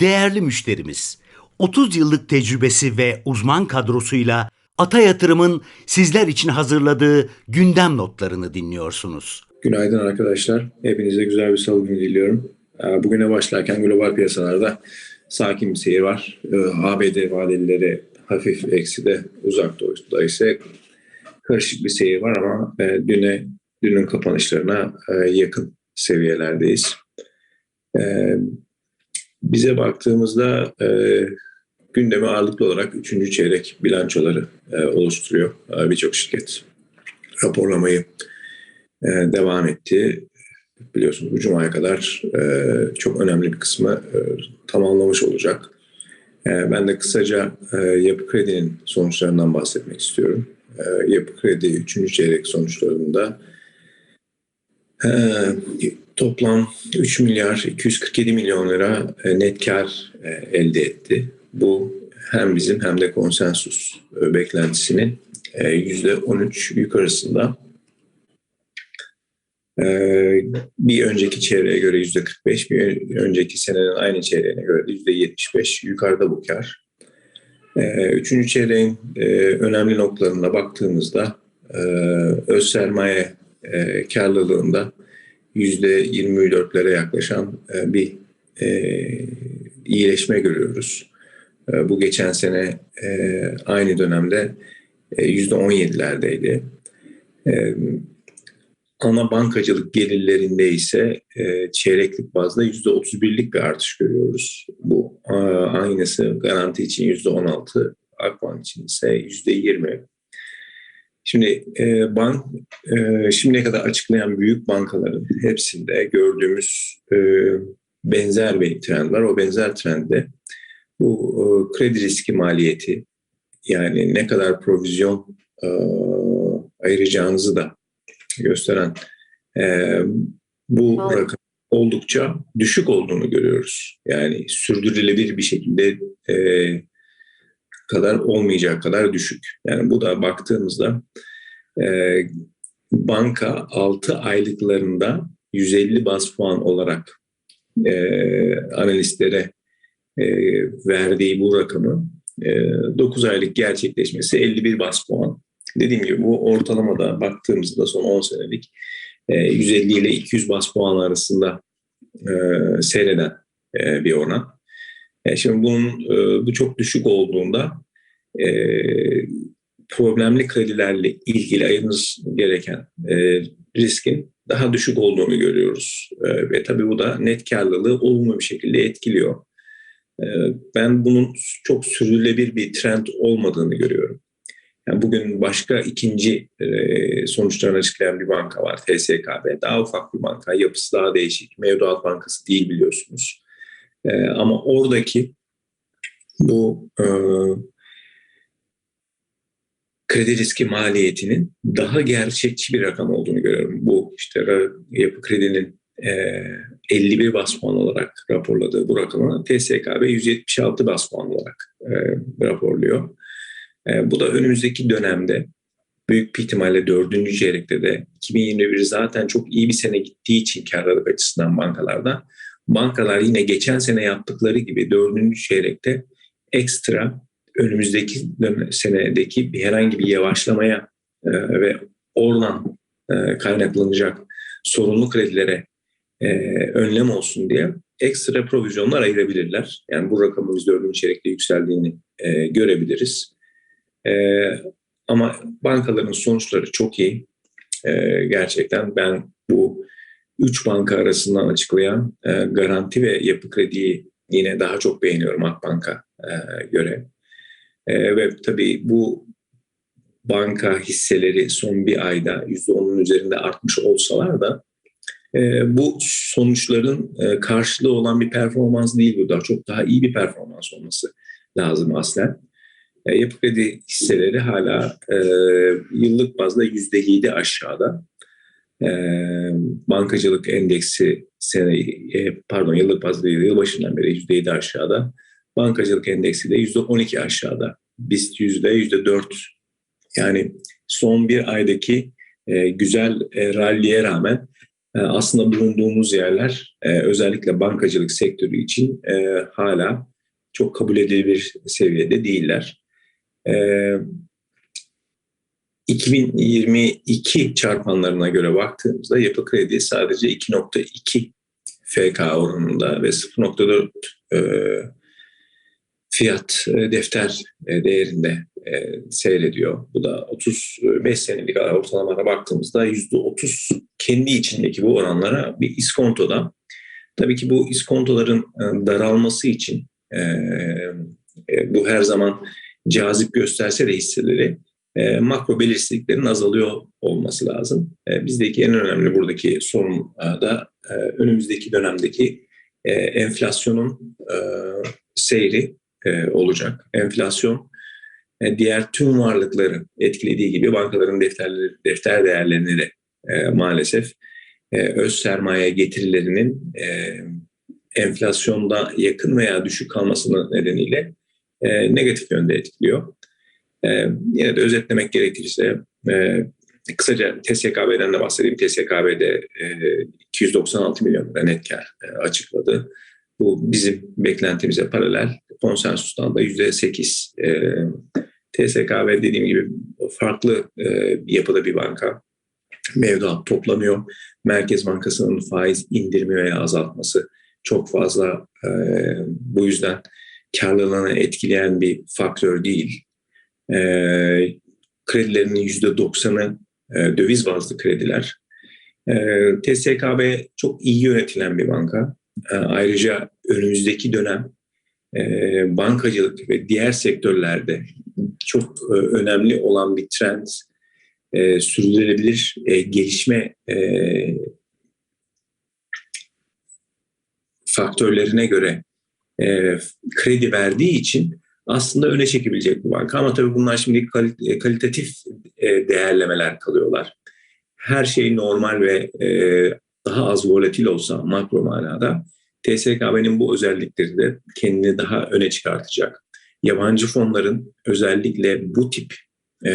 Değerli müşterimiz, 30 yıllık tecrübesi ve uzman kadrosuyla Ata Yatırım'ın sizler için hazırladığı gündem notlarını dinliyorsunuz. Günaydın arkadaşlar. Hepinize güzel bir salı günü diliyorum. Ee, bugüne başlarken global piyasalarda sakin bir seyir var. Ee, ABD vadelileri hafif ekside, uzak doğuda ise karışık bir seyir var ama e, düne, dünün kapanışlarına e, yakın seviyelerdeyiz. Ee, bize baktığımızda e, gündemi ağırlıklı olarak 3. çeyrek bilançoları oluşturuyor birçok şirket. Raporlamayı devam etti. Biliyorsunuz bu Cuma'ya kadar çok önemli bir kısmı tamamlamış olacak. Ben de kısaca Yapı Kredi'nin sonuçlarından bahsetmek istiyorum. Yapı Kredi 3. çeyrek sonuçlarında toplam 3 milyar 247 milyon lira net kar elde etti. Bu hem bizim hem de konsensus beklentisinin %13 yukarısında. Bir önceki çevreye göre %45, bir önceki senenin aynı çeyreğine göre de %75 yukarıda bu kar. Üçüncü çeyreğin önemli noktalarına baktığımızda öz sermaye karlılığında %24'lere yaklaşan bir iyileşme görüyoruz. Bu geçen sene aynı dönemde %17'lerdeydi. Ana bankacılık gelirlerinde ise çeyreklik bazda %31'lik bir artış görüyoruz. Bu aynısı garanti için %16, Akbank için ise %20. Şimdi bank şimdiye kadar açıklayan büyük bankaların hepsinde gördüğümüz benzer bir trend var. O benzer trendde bu kredi riski maliyeti yani ne kadar provizyon ayıracağınızı da gösteren bu rakam oldukça düşük olduğunu görüyoruz. Yani sürdürülebilir bir şekilde kadar olmayacak kadar düşük. Yani bu da baktığımızda banka 6 aylıklarında 150 bas puan olarak analistlere verdiği bu rakamı 9 aylık gerçekleşmesi 51 bas puan. Dediğim gibi bu ortalamada baktığımızda son 10 senelik 150 ile 200 bas puan arasında seyreden bir oran. Şimdi bunun bu çok düşük olduğunda problemli kredilerle ilgili ayırmanız gereken riskin daha düşük olduğunu görüyoruz. Ve tabii bu da net karlılığı olumlu bir şekilde etkiliyor. Ben bunun çok sürdürülebilir bir trend olmadığını görüyorum. Yani bugün başka ikinci sonuçlarını açıklayan bir banka var TSKB. Daha ufak bir banka, yapısı daha değişik. Mevduat Bankası değil biliyorsunuz. Ama oradaki bu e, kredi riski maliyetinin daha gerçekçi bir rakam olduğunu görüyorum. Bu işte yapı kredinin e, 51 bas puan olarak raporladığı bu rakamı TSKB 176 bas puan olarak e, raporluyor. E, bu da önümüzdeki dönemde büyük bir ihtimalle dördüncü çeyrekte de 2021 zaten çok iyi bir sene gittiği için karlılık açısından bankalarda bankalar yine geçen sene yaptıkları gibi dördüncü çeyrekte ekstra önümüzdeki senedeki bir herhangi bir yavaşlamaya e, ve oradan e, kaynaklanacak sorunlu kredilere e, önlem olsun diye ekstra provizyonlar ayırabilirler. Yani bu rakamın biz dördüncü çeyrekte yükseldiğini e, görebiliriz. E, ama bankaların sonuçları çok iyi. E, gerçekten ben bu üç banka arasından açıklayan e, garanti ve yapı krediyi yine daha çok beğeniyorum Akbank'a e, göre. E, ve tabii bu banka hisseleri son bir ayda %10'un üzerinde artmış olsalar da e, bu sonuçların e, karşılığı olan bir performans değil bu da çok daha iyi bir performans olması lazım aslen. E, yapı kredi hisseleri hala e, yıllık bazda %7 aşağıda. E, bankacılık endeksi sene, e, pardon yıllık bazda yıl başından beri %7 aşağıda. Bankacılık endeksi de %12 aşağıda BIST yüzde yüzde dört. Yani son bir aydaki e, güzel e, ralliye rağmen e, aslında bulunduğumuz yerler e, özellikle bankacılık sektörü için e, hala çok kabul edilebilir seviyede değiller. E, 2022 çarpanlarına göre baktığımızda yapı kredi sadece 2.2 FK oranında ve 0.4 e, fiyat e, defter e, değerinde e, seyrediyor. Bu da 35 senelik ortalamana baktığımızda %30 kendi içindeki bu oranlara bir iskontoda. Tabii ki bu iskontoların e, daralması için e, e, bu her zaman cazip gösterse de hisseleri e, makro belirsizliklerin azalıyor olması lazım. E, bizdeki en önemli buradaki sorun e, da e, önümüzdeki dönemdeki e, enflasyonun e, seyri e, olacak. Enflasyon e, diğer tüm varlıkları etkilediği gibi bankaların defterleri, defter değerlerini de e, maalesef e, öz sermaye getirilerinin e, enflasyonda yakın veya düşük kalmasının nedeniyle e, negatif yönde etkiliyor. E, yine de özetlemek gerekirse e, kısaca TSKB'den de bahsedeyim. TSKB'de e, 296 milyon lira net kar e, açıkladı. Bu bizim beklentimize paralel. Konsensustan da %8. E, TSKB dediğim gibi farklı e, yapıda bir banka. Mevduat toplamıyor. Merkez Bankası'nın faiz indirimi veya azaltması çok fazla e, bu yüzden karlılığını etkileyen bir faktör değil. E, kredilerinin %90'ı e, döviz bazlı krediler. E, TSKB çok iyi yönetilen bir banka. E, ayrıca önümüzdeki dönem e, bankacılık ve diğer sektörlerde çok e, önemli olan bir trend e, sürdürülebilir e, gelişme e, faktörlerine göre e, kredi verdiği için aslında öne çekebilecek bir banka. Ama tabii bunlar şimdi kalit- kalitatif e, değerlemeler kalıyorlar. Her şey normal ve e, daha az volatil olsa makro manada TSKB'nin bu özellikleri de kendini daha öne çıkartacak. Yabancı fonların özellikle bu tip e,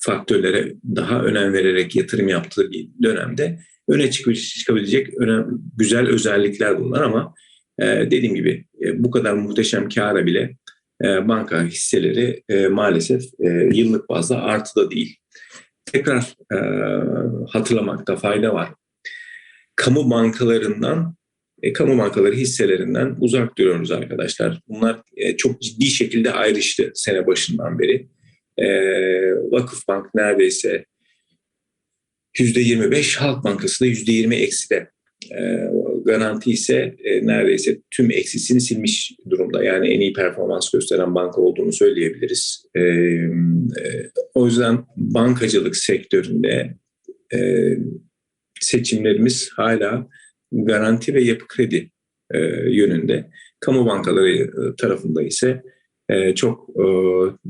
faktörlere daha önem vererek yatırım yaptığı bir dönemde öne çıkabilecek önemli, güzel özellikler bunlar ama e, dediğim gibi e, bu kadar muhteşem kâra bile e, banka hisseleri e, maalesef yıllık bazda artıda değil. Tekrar hatırlamakta fayda var. Kamu bankalarından kamu bankaları hisselerinden uzak duruyoruz arkadaşlar. Bunlar çok ciddi şekilde ayrıştı sene başından beri. E, Vakıfbank neredeyse %25, Halk Bankası da %20 ekside. Garanti ise e, neredeyse tüm eksisini silmiş durumda. Yani en iyi performans gösteren banka olduğunu söyleyebiliriz. E, e, o yüzden bankacılık sektöründe e, seçimlerimiz hala garanti ve yapı kredi e, yönünde. Kamu bankaları e, tarafında ise e, çok e,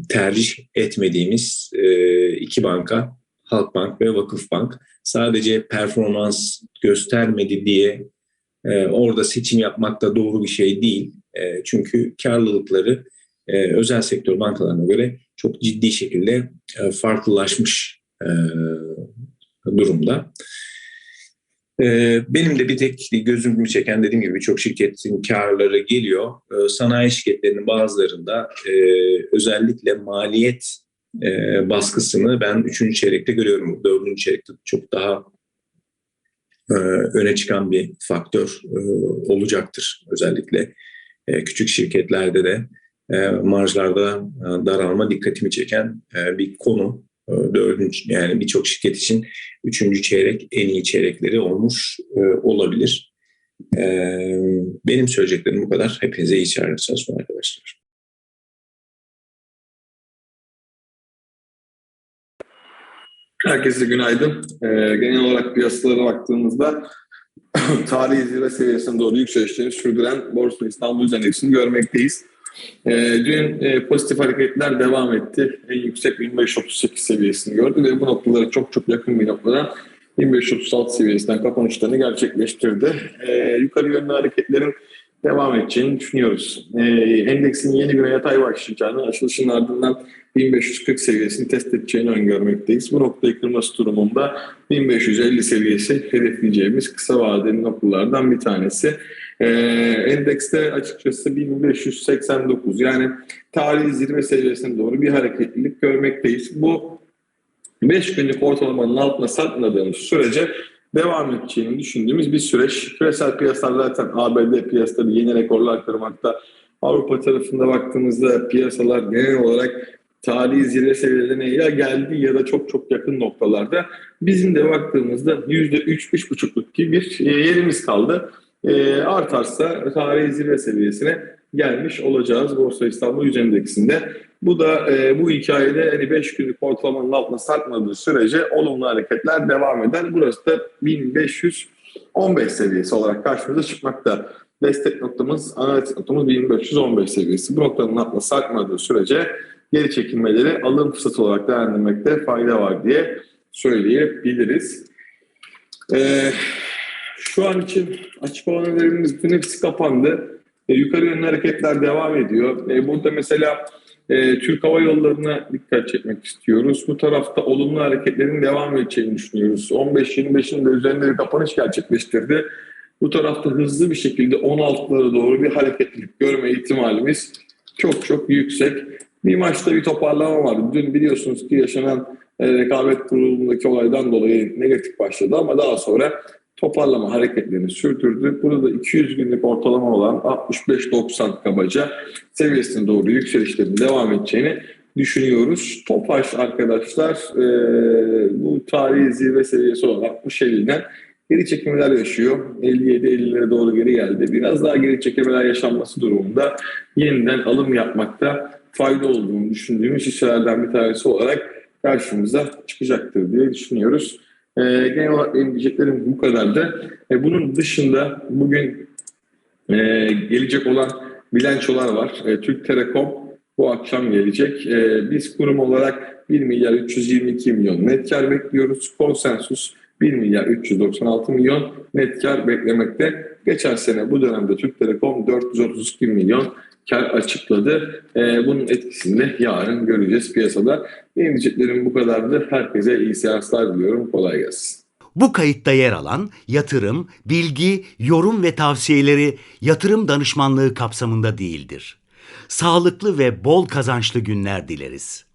tercih etmediğimiz e, iki banka Halkbank ve Vakıfbank sadece performans göstermedi diye e, orada seçim yapmak da doğru bir şey değil. E, çünkü karlılıkları e, özel sektör bankalarına göre çok ciddi şekilde e, farklılaşmış e, durumda. Ee, benim de bir tek gözümü çeken dediğim gibi birçok şirketin karları geliyor. Ee, sanayi şirketlerinin bazılarında özellikle maliyet baskısını ben üçüncü çeyrekte görüyorum. Dördüncü çeyrekte çok daha öne çıkan bir faktör olacaktır. Özellikle küçük şirketlerde de marjlarda daralma dikkatimi çeken bir konu. Dördüncü yani birçok şirket için üçüncü çeyrek en iyi çeyrekleri olmuş e, olabilir. E, benim söyleyeceklerim bu kadar. Hepinize iyi çalışmalar arkadaşlar. Herkese günaydın. Ee, genel olarak piyasalara baktığımızda tarihi zirve seviyesine doğru yükselişlerini sürdüren Borsa İstanbul Endeksini görmekteyiz. E, dün e, pozitif hareketler devam etti. En yüksek 1538 seviyesini gördü ve bu noktalara çok çok yakın bir noktada 1536 seviyesinden kapanışlarını gerçekleştirdi. E, yukarı yönlü hareketlerin devam edeceğini düşünüyoruz. Ee, endeksin yeni güne yatay başlayacağını, açılışın ardından 1540 seviyesini test edeceğini öngörmekteyiz. Bu noktayı kırması durumunda 1550 seviyesi hedefleyeceğimiz kısa vadeli noktalardan bir tanesi. Ee, endekste açıkçası 1589 yani tarihi zirve seviyesine doğru bir hareketlilik görmekteyiz. Bu 5 günlük ortalamanın altına sarkmadığımız sürece devam edeceğini düşündüğümüz bir süreç. Küresel piyasalar zaten ABD piyasaları yeni rekorlar kırmakta. Avrupa tarafında baktığımızda piyasalar genel olarak tarihi zirve seviyelerine ya geldi ya da çok çok yakın noktalarda. Bizim de baktığımızda %3-3,5'luk gibi bir e, yerimiz kaldı. E, artarsa tarihi zirve seviyesine gelmiş olacağız Borsa İstanbul Yüz Endeksinde. Bu da e, bu hikayede hani 5 günlük ortalamanın altına sarkmadığı sürece olumlu hareketler devam eder. Burası da 1515 seviyesi olarak karşımıza çıkmakta. Destek noktamız, analitik noktamız 1515 seviyesi. Bu noktanın altına sarkmadığı sürece geri çekilmeleri alım fırsatı olarak değerlendirmekte fayda var diye söyleyebiliriz. Ee, şu an için açık olan önerilerimiz bütün hepsi kapandı. E, yukarı yönlü hareketler devam ediyor. E, burada mesela e, Türk Hava Yolları'na dikkat çekmek istiyoruz. Bu tarafta olumlu hareketlerin devam edeceğini düşünüyoruz. 15-25'in de üzerinde bir kapanış gerçekleştirdi. Bu tarafta hızlı bir şekilde 16'lara doğru bir hareketlilik görme ihtimalimiz çok çok yüksek. Bir maçta bir toparlama vardı. Dün biliyorsunuz ki yaşanan e, rekabet kurulundaki olaydan dolayı negatif başladı ama daha sonra toparlama hareketlerini sürdürdü. Burada 200 günlük ortalama olan 65-90 kabaca seviyesine doğru yükselişlerin devam edeceğini düşünüyoruz. Topaş arkadaşlar e, bu tarihi zirve seviyesi olan 60-50'den geri çekimler yaşıyor. 57-50'lere doğru geri geldi. Biraz daha geri çekimler yaşanması durumunda yeniden alım yapmakta fayda olduğunu düşündüğümüz hisselerden bir tanesi olarak karşımıza çıkacaktır diye düşünüyoruz. E, genel olarak benim diyeceklerim bu kadardı. E, bunun dışında bugün e, gelecek olan bilançolar var. E, Türk Telekom bu akşam gelecek. E, biz kurum olarak 1 milyar 322 milyon net kar bekliyoruz. Konsensus 1 milyar 396 milyon net kar beklemekte. Geçen sene bu dönemde Türk Telekom 432 milyon kar açıkladı. Ee, bunun etkisini yarın göreceğiz piyasada. Benim diyeceklerim bu kadardı. Herkese iyi seanslar diliyorum. Kolay gelsin. Bu kayıtta yer alan yatırım, bilgi, yorum ve tavsiyeleri yatırım danışmanlığı kapsamında değildir. Sağlıklı ve bol kazançlı günler dileriz.